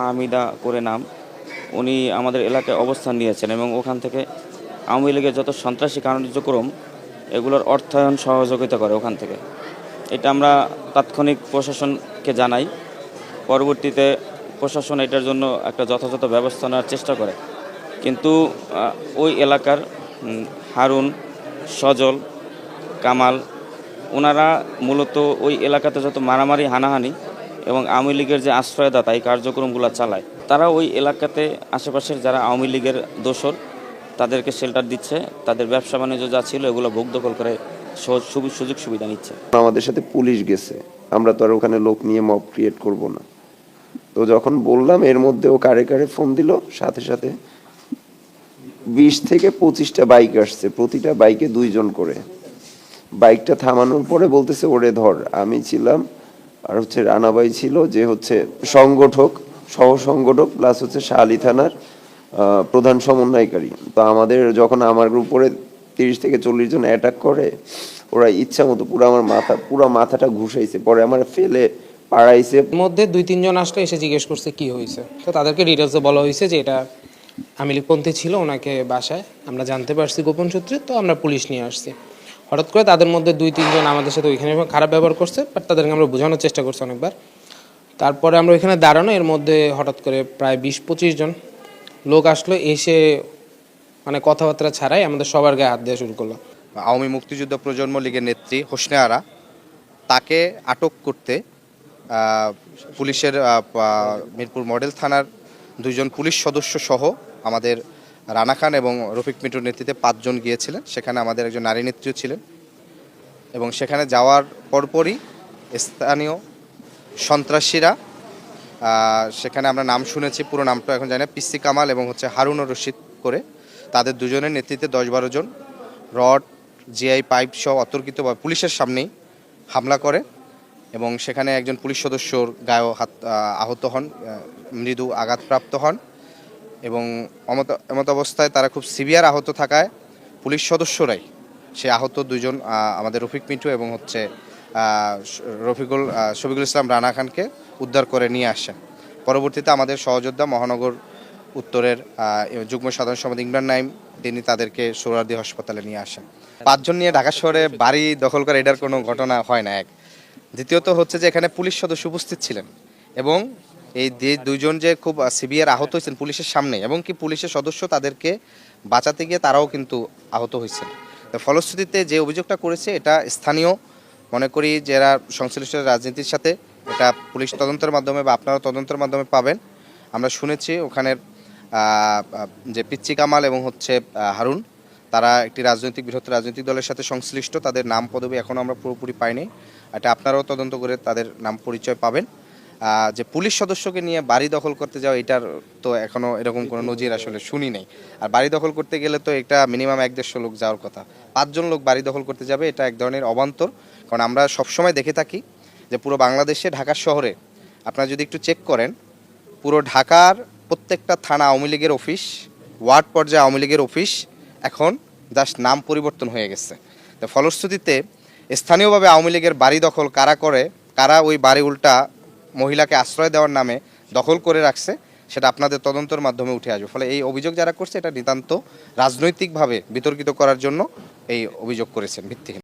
হামিদা করে নাম। উনি আমাদের এলাকায় অবস্থান নিয়েছেন এবং ওখান থেকে আওয়ামী লীগের যত সন্ত্রাসী কার্যক্রম, এগুলোর অর্থায়ন সহযোগিতা করে ওখান থেকে। এটা আমরা তাৎক্ষণিক প্রশাসনকে জানাই। পরবর্তীতে প্রশাসন এটার জন্য একটা যথাযথ ব্যবস্থা নেওয়ার চেষ্টা করে। কিন্তু ওই এলাকার হারুন, সজল, কামাল ওনারা মূলত ওই এলাকাতে যত মারামারি, হানাহানি এবং আওয়ামী লীগের যে আশ্রয়দাতা এই কার্যক্রমগুলো চালায়, তারা ওই এলাকাতে আশেপাশের যারা আওয়ামী লীগের দোসর তাদেরকে শেল্টার দিচ্ছে, তাদের ব্যবসা বাণিজ্য যা ছিল এগুলো ভোগ দখল করে সুযোগ সুবিধা নিচ্ছে। আমাদের সাথে পুলিশ গেছে, আমরা তো আর ওখানে লোক নিয়ে মব ক্রিয়েট করব না। তো যখন বললাম, এর মধ্যে ও কারে কারে ফোন দিল, সাথে সাথে বিশ থেকে পঁচিশটা বাইক আসছে, প্রতিটা বাইকে দুইজন করে। বাইকটা থামানোর পরে বলতেছে, ওরে ধর, আমি ছিলাম আর হচ্ছে রানাবাই ছিল যে হচ্ছে সংগঠক সহ সংগঠক প্লাস হচ্ছে শাহালি থানার প্রধান সমন্বয়কারী। তো আমাদের যখন আমার উপরে তিরিশ থেকে চল্লিশ জন অ্যাটাক করে, ওরা ইচ্ছা মতো পুরো আমার মাথা, পুরো মাথাটা ঘুষাইছে। পরে আমার ফেলে পাড়াইছে। মধ্যে দুই তিনজন আসলে, এসে জিজ্ঞেস করছে, কি হয়েছে তো তাদেরকে ডিটেলসে বলা হয়েছে যে এটা আমিলিপন্থী ছিল, ওনাকে বাসায়। আমরা জানতে পারছি গোপন সূত্রে, তো আমরা পুলিশ নিয়ে আসছি। হঠাৎ করে তাদের মধ্যে দুই, তিনজন আমাদের সাথে ওইখানে খারাপ ব্যবহার করছে বাট তাদেরকে আমরা বোঝানোর চেষ্টা করছি অনেকবার। তারপরে আমরা ওইখানে দাঁড়ানো, এর মধ্যে হঠাৎ করে প্রায় বিশ, পঁচিশ জন লোক আসলো, এসে মানে কথাবার্তা ছাড়াই আমাদের সবার গায়ে হাত দেওয়া শুরু করল। আওয়ামী মুক্তিযুদ্ধ প্রজন্ম লীগের নেত্রী হোসনে আরা, তাকে আটক করতে পুলিশের মিরপুর মডেল থানার দুইজন পুলিশ সদস্য সহ আমাদের রানা খান এবং রফিক মিটুর নেতৃত্বে পাঁচজন গিয়েছিলেন। সেখানে আমাদের একজন নারী নেত্রীও ছিলেন। এবং সেখানে যাওয়ার পরপরই স্থানীয় সন্ত্রাসীরা সেখানে আমরা নাম শুনেছি, পুরো নামটা এখন জানি না, পিসি কামাল এবং হচ্ছে হারুন রশিদ করে। তাদের দুজনের নেতৃত্বে দশ বারো জন রড, জিআই পাইপ সহ অতর্কিত বা পুলিশের সামনেই হামলা করে এবং সেখানে একজন পুলিশ সদস্যর গায়েও হাত আহত হন মৃদু আঘাতপ্রাপ্ত হন। এবং এমত অবস্থায় তারা খুব সিভিয়ার আহত থাকায় পুলিশ সদস্যরাই সে আহত দুজন আমাদের রফিক মিঠু এবং হচ্ছে রফিকুল শফিকুল ইসলাম রানা খানকে উদ্ধার করে নিয়ে আসেন। পরবর্তীতে আমাদের সহযোদ্ধা মহানগর উত্তরের যুগ্ম সাধারণ সম্পাদক ইমরান নাইম, তিনি তাদেরকে সোহরাদি হাসপাতালে নিয়ে আসেন। পাঁচজন নিয়ে ঢাকা শহরে বাড়ি দখল করে এটার কোনো ঘটনা হয় না এক। দ্বিতীয়ত হচ্ছে যে এখানে পুলিশ সদস্য উপস্থিত ছিলেন এবং এই যে দুইজন যে খুব সিভিয়ার আহত হয়েছেন পুলিশের সামনে, এবং কি পুলিশের সদস্য তাদেরকে বাঁচাতে গিয়ে তারাও কিন্তু আহত হয়েছেন। ফলশ্রুতিতে যে অভিযোগটা করেছে, এটা স্থানীয়, মনে করি যারা সংশ্লিষ্ট রাজনীতির সাথে এটা পুলিশ তদন্তের মাধ্যমে বা আপনারা তদন্তের মাধ্যমে পাবেন। আমরা শুনেছি ওখানের যে পিচ্চি কামাল এবং হচ্ছে হারুন, তারা একটি রাজনৈতিক বৃহত্তর রাজনৈতিক দলের সাথে সংশ্লিষ্ট, তাদের নাম, পদবি এখনও আমরা পুরোপুরি পাইনি। এটা আপনারাও তদন্ত করে তাদের নাম, পরিচয় পাবেন। যে পুলিশ সদস্যকে নিয়ে বাড়ি দখল করতে যাওয়া, এটার তো এখনও এরকম কোনো নজির আসলে শুনি নেই। আর বাড়ি দখল করতে গেলে তো এটা মিনিমাম এক দেড়শো লোক যাওয়ার কথা। পাঁচজন লোক বাড়ি দখল করতে যাবে, এটা এক ধরনের অবান্তর। কারণ আমরা সবসময় দেখে থাকি যে পুরো বাংলাদেশে, ঢাকার শহরে আপনারা যদি একটু চেক করেন, পুরো ঢাকার প্রত্যেকটা থানা আওয়ামী লীগের অফিস ওয়ার্ড পর্যায়ে আওয়ামী লীগের অফিস এখন জাস্ট নাম পরিবর্তন হয়ে গেছে। তো ফলশ্রুতিতে স্থানীয়ভাবে আওয়ামী লীগের বাড়ি দখল কারা করে, কারা ওই বাড়ি উল্টা মহিলাকে আশ্রয় দেওয়ার নামে দখল করে রাখছে, সেটা আপনাদের তদন্তর মাধ্যমে উঠে আসবে। ফলে এই অভিযোগ যারা করছে, এটা নিতান্ত রাজনৈতিকভাবে বিতর্কিত করার জন্য এই অভিযোগ করেছেন ভিত্তিহীন।